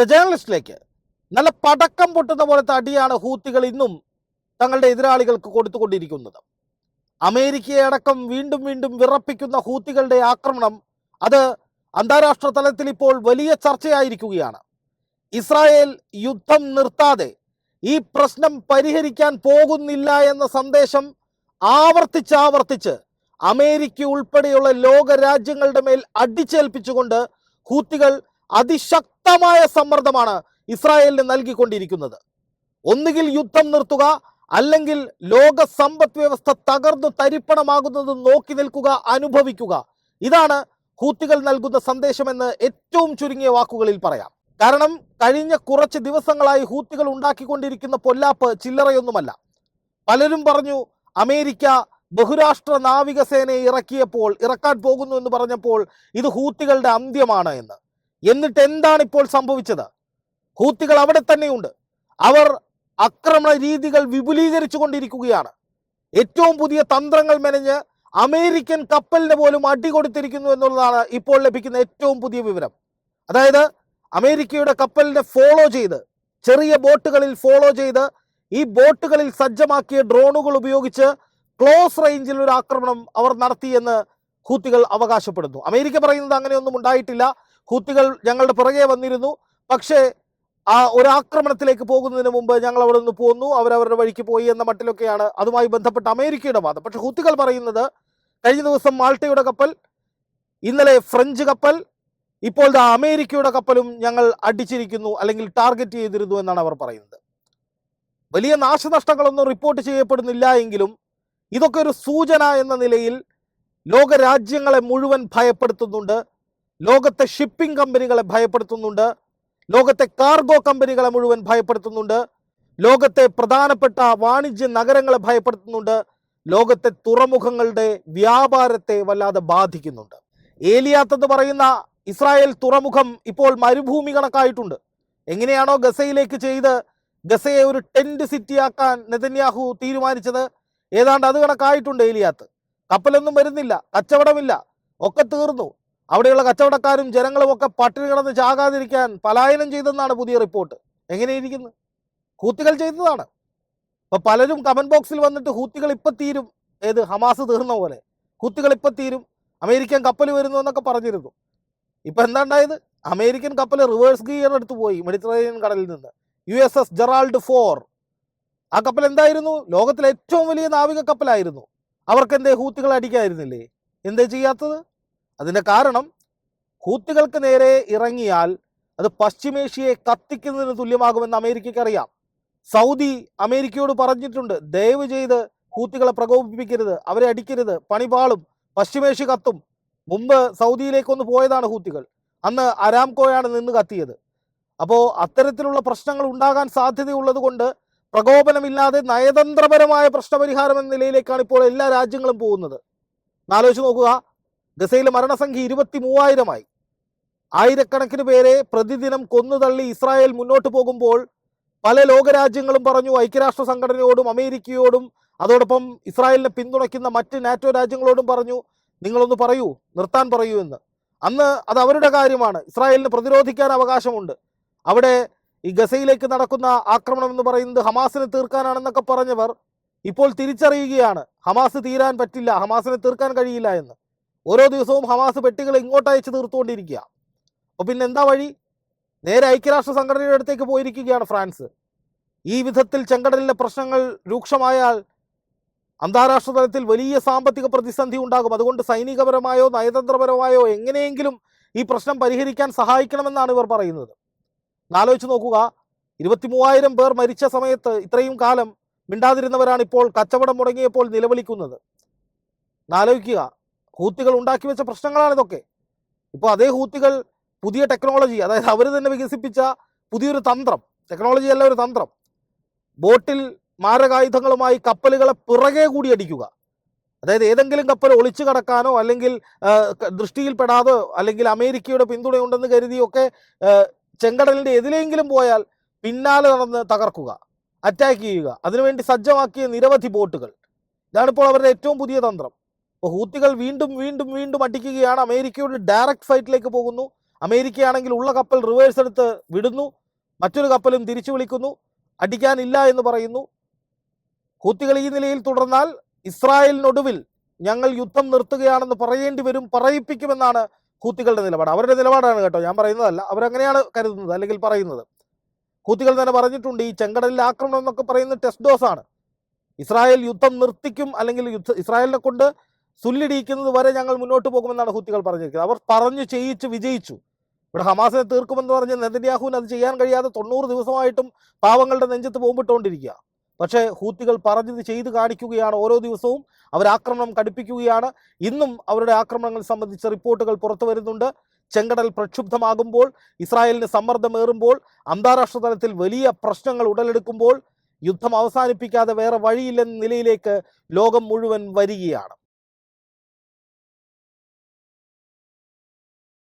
The ജേർണലിസ്റ്റിലേക്ക് നല്ല പടക്കം പൊട്ടുന്ന പോലത്തെ അടിയാണ് ഹൂത്തികൾ ഇന്നും തങ്ങളുടെ എതിരാളികൾക്ക് കൊടുത്തുകൊണ്ടിരിക്കുന്നത്. അമേരിക്കയെ അടക്കം വീണ്ടും വീണ്ടും വിറപ്പിക്കുന്ന ഹൂത്തികളുടെ ആക്രമണം അത് അന്താരാഷ്ട്ര തലത്തിൽ ഇപ്പോൾ വലിയ ചർച്ചയായിരിക്കുകയാണ്. ഇസ്രായേൽ യുദ്ധം നിർത്താതെ ഈ പ്രശ്നം പരിഹരിക്കാൻ പോകുന്നില്ല എന്ന സന്ദേശം ആവർത്തിച്ചാവർത്തിച്ച് ആവർത്തിച്ച് അമേരിക്ക ഉൾപ്പെടെയുള്ള ലോകരാജ്യങ്ങളുടെ മേൽ അടിച്ചേൽപ്പിച്ചുകൊണ്ട് ഹൂത്തികൾ അതിശക്തമായ സമ്മർദ്ദമാണ് ഇസ്രായേലിന് നൽകിക്കൊണ്ടിരിക്കുന്നത്. ഒന്നുകിൽ യുദ്ധം നിർത്തുക അല്ലെങ്കിൽ ലോക സമ്പദ് വ്യവസ്ഥ തകർന്നു തരിപ്പണമാകുന്നത് നോക്കി നിൽക്കുക അനുഭവിക്കുക. ഇതാണ് ഹൂത്തികൾ നൽകുന്ന സന്ദേശമെന്ന് ഏറ്റവും ചുരുങ്ങിയ വാക്കുകളിൽ പറയാം. കാരണം കഴിഞ്ഞ കുറച്ച് ദിവസങ്ങളായി ഹൂത്തികൾ ഉണ്ടാക്കിക്കൊണ്ടിരിക്കുന്ന പൊല്ലാപ്പ് ചില്ലറയൊന്നുമല്ല. പലരും പറഞ്ഞു അമേരിക്ക ബഹുരാഷ്ട്ര നാവികസേനയെ ഇറക്കിയപ്പോൾ ഇറക്കാൻ പോകുന്നു എന്ന് പറഞ്ഞപ്പോൾ ഇത് ഹൂത്തികളുടെ അന്ത്യമാണ് എന്ന്. എന്നിട്ട് എന്താണ് ഇപ്പോൾ സംഭവിച്ചത്? ഹൂത്തികൾ അവിടെ തന്നെയുണ്ട്. അവർ ആക്രമണ രീതികൾ വിപുലീകരിച്ചു കൊണ്ടിരിക്കുകയാണ്. ഏറ്റവും പുതിയ തന്ത്രങ്ങൾ മെനഞ്ഞ് അമേരിക്കൻ കപ്പലിന് പോലും അടി കൊടുത്തിരിക്കുന്നു എന്നുള്ളതാണ് ഇപ്പോൾ ലഭിക്കുന്ന ഏറ്റവും പുതിയ വിവരം. അതായത് അമേരിക്കയുടെ കപ്പലിനെ ഫോളോ ചെയ്ത് ചെറിയ ബോട്ടുകളിൽ ഫോളോ ചെയ്ത് ഈ ബോട്ടുകളിൽ സജ്ജമാക്കിയ ഡ്രോണുകൾ ഉപയോഗിച്ച് ക്ലോസ് റേഞ്ചിൽ ഒരു ആക്രമണം അവർ നടത്തിയെന്ന് ഹൂത്തികൾ അവകാശപ്പെടുന്നു. അമേരിക്ക പറയുന്നത് അങ്ങനെയൊന്നും ഉണ്ടായിട്ടില്ല. ഹൂത്തികൾ ഞങ്ങളുടെ പുറകെ വന്നിരുന്നു. പക്ഷേ ആ ഒരു ആക്രമണത്തിലേക്ക് പോകുന്നതിന് മുമ്പ് ഞങ്ങൾ അവിടെ നിന്ന് പോന്നു. അവരവരുടെ വഴിക്ക് പോയി എന്ന മട്ടിലൊക്കെയാണ് അതുമായി ബന്ധപ്പെട്ട അമേരിക്കയുടെ വാദം. പക്ഷെ ഹൂത്തികൾ പറയുന്നത് കഴിഞ്ഞ ദിവസം മാൾട്ടയുടെ കപ്പൽ ഇന്നലെ ഫ്രഞ്ച് കപ്പൽ ഇപ്പോൾ ദാ അമേരിക്കയുടെ കപ്പലും ഞങ്ങൾ അടിച്ചിരിക്കുന്നു അല്ലെങ്കിൽ ടാർഗറ്റ് ചെയ്തിരുന്നു എന്നാണ് അവർ പറയുന്നത്. വലിയ നാശനഷ്ടങ്ങളൊന്നും റിപ്പോർട്ട് ചെയ്യപ്പെടുന്നില്ല എങ്കിലും ഇതൊക്കെ ഒരു സൂചന എന്ന നിലയിൽ ലോകരാജ്യങ്ങളെ മുഴുവൻ ഭയപ്പെടുത്തുന്നുണ്ട്. ലോകത്തെ ഷിപ്പിംഗ് കമ്പനികളെ ഭയപ്പെടുത്തുന്നുണ്ട്. ലോകത്തെ കാർഗോ കമ്പനികളെ മുഴുവൻ ഭയപ്പെടുത്തുന്നുണ്ട്. ലോകത്തെ പ്രധാനപ്പെട്ട വാണിജ്യ നഗരങ്ങളെ ഭയപ്പെടുത്തുന്നുണ്ട്. ലോകത്തെ തുറമുഖങ്ങളുടെ വ്യാപാരത്തെ വല്ലാതെ ബാധിക്കുന്നുണ്ട്. ഏലിയാത്ത് എന്ന് പറയുന്ന ഇസ്രായേൽ തുറമുഖം ഇപ്പോൾ മരുഭൂമി കണക്കായിട്ടുണ്ട്. എങ്ങനെയാണോ ഗസയിലേക്ക് ചെയ്ത് ഗസയെ ഒരു ടെന്റ് സിറ്റിയാക്കാൻ നെതന്യാഹു തീരുമാനിച്ചത്? ഏതാണ്ട് അത് കണക്കായിട്ടുണ്ട് ഏലിയാത്ത്. കപ്പലൊന്നും വരുന്നില്ല കച്ചവടമില്ല ഒക്കെ തീർന്നു. അവിടെയുള്ള കച്ചവടക്കാരും ജനങ്ങളും ഒക്കെ പട്ടിണി കിടന്ന് ചാകാതിരിക്കാൻ പലായനം ചെയ്തെന്നാണ് പുതിയ റിപ്പോർട്ട്. എങ്ങനെയിരിക്കുന്നു? ഹൂത്തികൾ ചെയ്തതാണ്. അപ്പൊ പലരും കമന്റ് ബോക്സിൽ വന്നിട്ട് ഹൂത്തികൾ ഇപ്പൊ തീരും. ഏത്? ഹമാസ് തീർന്ന പോലെ. ഹൂത്തികൾ ഇപ്പൊ തീരും. അമേരിക്കൻ കപ്പൽ വരുന്നു എന്നൊക്കെ പറഞ്ഞിരുന്നു. ഇപ്പൊ എന്താണ്ടായത് അമേരിക്കൻ കപ്പൽ റിവേഴ്സ് ഗിയർ എടുത്തു പോയി മെഡിറ്ററേനിയൻ കടലിൽ നിന്ന്. U S S Gerald Ford ആ കപ്പൽ എന്തായിരുന്നു? ലോകത്തിലെ ഏറ്റവും വലിയ നാവിക കപ്പലായിരുന്നു അവർക്ക് എന്തേ ഹൂത്തികൾ അടിക്കായിരുന്നില്ലേ? എന്തേ ചെയ്യാത്തത്? അതിന്റെ കാരണം ഹൂത്തുകൾക്ക് നേരെ ഇറങ്ങിയാൽ അത് പശ്ചിമേഷ്യയെ കത്തിക്കുന്നതിന് തുല്യമാകുമെന്ന് അമേരിക്കയ്ക്ക് അറിയാം സൗദി അമേരിക്കയോട് പറഞ്ഞിട്ടുണ്ട് ദയവ് ചെയ്ത് ഹൂത്തികളെ പ്രകോപിപ്പിക്കരുത് അവരെ അടിക്കരുത് പണിപാളും പശ്ചിമേഷ്യ കത്തും. മുമ്പ് സൗദിയിലേക്കൊന്ന് പോയതാണ് ഹൂത്തികൾ. അന്ന് അരാംകോയാണ് നിന്ന് കത്തിയത്. അപ്പോൾ അത്തരത്തിലുള്ള പ്രശ്നങ്ങൾ ഉണ്ടാകാൻ സാധ്യതയുള്ളത് കൊണ്ട് പ്രകോപനമില്ലാതെ നയതന്ത്രപരമായ പ്രശ്നപരിഹാരം എന്ന നിലയിലേക്കാണ് ഇപ്പോൾ എല്ലാ രാജ്യങ്ങളും പോകുന്നത്. എന്നാലോചിച്ച് നോക്കുക ഗസയിലെ മരണസംഖ്യ ഇരുപത്തി മൂവായിരമായി ആയിരക്കണക്കിന് പേരെ പ്രതിദിനം കൊന്നുതള്ളി ഇസ്രായേൽ മുന്നോട്ട് പോകുമ്പോൾ പല ലോകരാജ്യങ്ങളും പറഞ്ഞു ഐക്യരാഷ്ട്ര സംഘടനയോടും അമേരിക്കയോടും അതോടൊപ്പം ഇസ്രായേലിനെ പിന്തുണയ്ക്കുന്ന മറ്റ് നാറ്റോ രാജ്യങ്ങളോടും പറഞ്ഞു നിങ്ങളൊന്ന് പറയൂ നിർത്താൻ പറയൂ എന്ന്. അന്ന് അത് അവരുടെ കാര്യമാണ്. ഇസ്രായേലിന് പ്രതിരോധിക്കാൻ അവകാശമുണ്ട്. അവിടെ ഈ ഗസയിലേക്ക് നടക്കുന്ന ആക്രമണം എന്ന് പറയുന്നത് ഹമാസിനെ തീർക്കാനാണെന്നൊക്കെ പറഞ്ഞവർ ഇപ്പോൾ തിരിച്ചറിയുകയാണ്. ഹമാസ് തീരാൻ പറ്റില്ല. ഹമാസിനെ തീർക്കാൻ കഴിയില്ല എന്ന്. ഓരോ ദിവസവും ഹമാസ് പെട്ടികൾ ഇങ്ങോട്ട് അയച്ച് തീർത്തുകൊണ്ടിരിക്കുക അപ്പോൾ പിന്നെ എന്താ വഴി? നേരെ ഐക്യരാഷ്ട്ര സംഘടനയുടെ അടുത്തേക്ക് പോയിരിക്കുകയാണ് ഫ്രാൻസ്. ഈ വിധത്തിൽ ചെങ്കടലിലെ പ്രശ്നങ്ങൾ രൂക്ഷമായാൽ അന്താരാഷ്ട്ര തലത്തിൽ വലിയ സാമ്പത്തിക പ്രതിസന്ധി ഉണ്ടാകും. അതുകൊണ്ട് സൈനികപരമായോ നയതന്ത്രപരമായോ എങ്ങനെയെങ്കിലും ഈ പ്രശ്നം പരിഹരിക്കാൻ സഹായിക്കണമെന്നാണ് ഇവർ പറയുന്നത്. ആലോചിച്ച് നോക്കുക. ഇരുപത്തി മൂവായിരം പേർ മരിച്ച സമയത്ത് ഇത്രയും കാലം മിണ്ടാതിരുന്നവരാണ് ഇപ്പോൾ കച്ചവടം മുടങ്ങിയപ്പോൾ നിലവിളിക്കുന്നത്. ആലോചിക്കുക. ഹൂത്തികൾ ഉണ്ടാക്കി വെച്ച പ്രശ്നങ്ങളാണ് ഇതൊക്കെ. ഇപ്പോൾ അതേ ഹൂത്തികൾ പുതിയ ടെക്നോളജി അതായത് അവർ തന്നെ വികസിപ്പിച്ച പുതിയൊരു തന്ത്രം. ടെക്നോളജി അല്ല ഒരു തന്ത്രം. ബോട്ടിൽ മാരകായുധങ്ങളുമായി കപ്പലുകളെ പിറകെ കൂടി അടിക്കുക. അതായത് ഏതെങ്കിലും കപ്പൽ ഒളിച്ചു കടക്കാനോ അല്ലെങ്കിൽ ദൃഷ്ടിയിൽപ്പെടാതോ അല്ലെങ്കിൽ അമേരിക്കയുടെ പിന്തുണയുണ്ടെന്ന് കരുതിയൊക്കെ ചെങ്കടലിന്റെ എതിലെങ്കിലും പോയാൽ പിന്നാലെ നടന്ന് തകർക്കുക അറ്റാക്ക് ചെയ്യുക. അതിനുവേണ്ടി സജ്ജമാക്കിയ നിരവധി ബോട്ടുകൾ. ഇതാണിപ്പോൾ അവരുടെ ഏറ്റവും പുതിയ തന്ത്രം. അപ്പോൾ ഹൂത്തികൾ വീണ്ടും വീണ്ടും വീണ്ടും അടിക്കുകയാണ്. അമേരിക്കയുടെ ഡയറക്റ്റ് ഫൈറ്റിലേക്ക് പോകുന്നു. അമേരിക്കയാണെങ്കിൽ ഉള്ള കപ്പൽ റിവേഴ്സ് എടുത്ത് വിടുന്നു. മറ്റൊരു കപ്പലും തിരിച്ചു വിളിക്കുന്നു. അടിക്കാനില്ല എന്ന് പറയുന്നു. ഹൂത്തികൾ ഈ നിലയിൽ തുടർന്നാൽ ഇസ്രായേലിനൊടുവിൽ ഞങ്ങൾ യുദ്ധം നിർത്തുകയാണെന്ന് പറയേണ്ടി വരും പറയിപ്പിക്കുമെന്നാണ് ഹൂത്തികളുടെ നിലപാട്. അവരുടെ നിലപാടാണ് കേട്ടോ ഞാൻ പറയുന്നതല്ല. അവരങ്ങനെയാണ് കരുതുന്നത് അല്ലെങ്കിൽ പറയുന്നത്. ഹൂത്തികൾ തന്നെ പറഞ്ഞിട്ടുണ്ട് ഈ ചെങ്കടലിൽ ആക്രമണം എന്നൊക്കെ പറയുന്നത് ടെസ്റ്റ് ഡോസാണ് ഇസ്രായേൽ യുദ്ധം നിർത്തിക്കും അല്ലെങ്കിൽ യുദ്ധ ഇസ്രായേലിനെ കൊണ്ട് സുല്ലിടിയിക്കുന്നത് വരെ ഞങ്ങൾ മുന്നോട്ട് പോകുമെന്നാണ് ഹൂത്തികൾ പറഞ്ഞിരിക്കുന്നത്. അവർ പറഞ്ഞു ചെയ്യിച്ച് വിജയിച്ചു. ഇവിടെ ഹമാസിനെ തീർക്കുമെന്ന് പറഞ്ഞ് നെതന്യാഹുവിന് അത് ചെയ്യാൻ കഴിയാതെ തൊണ്ണൂറ് ദിവസമായിട്ടും പാവങ്ങളുടെ നെഞ്ചത്ത് പോകുമ്പിട്ടുകൊണ്ടിരിക്കുക പക്ഷേ ഹൂത്തികൾ പറഞ്ഞത് ചെയ്ത് കാണിക്കുകയാണ് ഓരോ ദിവസവും. അവർ ആക്രമണം കടുപ്പിക്കുകയാണ്. ഇന്നും അവരുടെ ആക്രമണങ്ങൾ സംബന്ധിച്ച റിപ്പോർട്ടുകൾ പുറത്തു വരുന്നുണ്ട്. ചെങ്കടൽ പ്രക്ഷുബ്ധമാകുമ്പോൾ ഇസ്രായേലിന് സമ്മർദ്ദമേറുമ്പോൾ അന്താരാഷ്ട്ര തലത്തിൽ വലിയ പ്രശ്നങ്ങൾ ഉടലെടുക്കുമ്പോൾ യുദ്ധം അവസാനിപ്പിക്കാതെ വേറെ വഴിയില്ലെന്ന നിലയിലേക്ക് ലോകം മുഴുവൻ വരികയാണ്.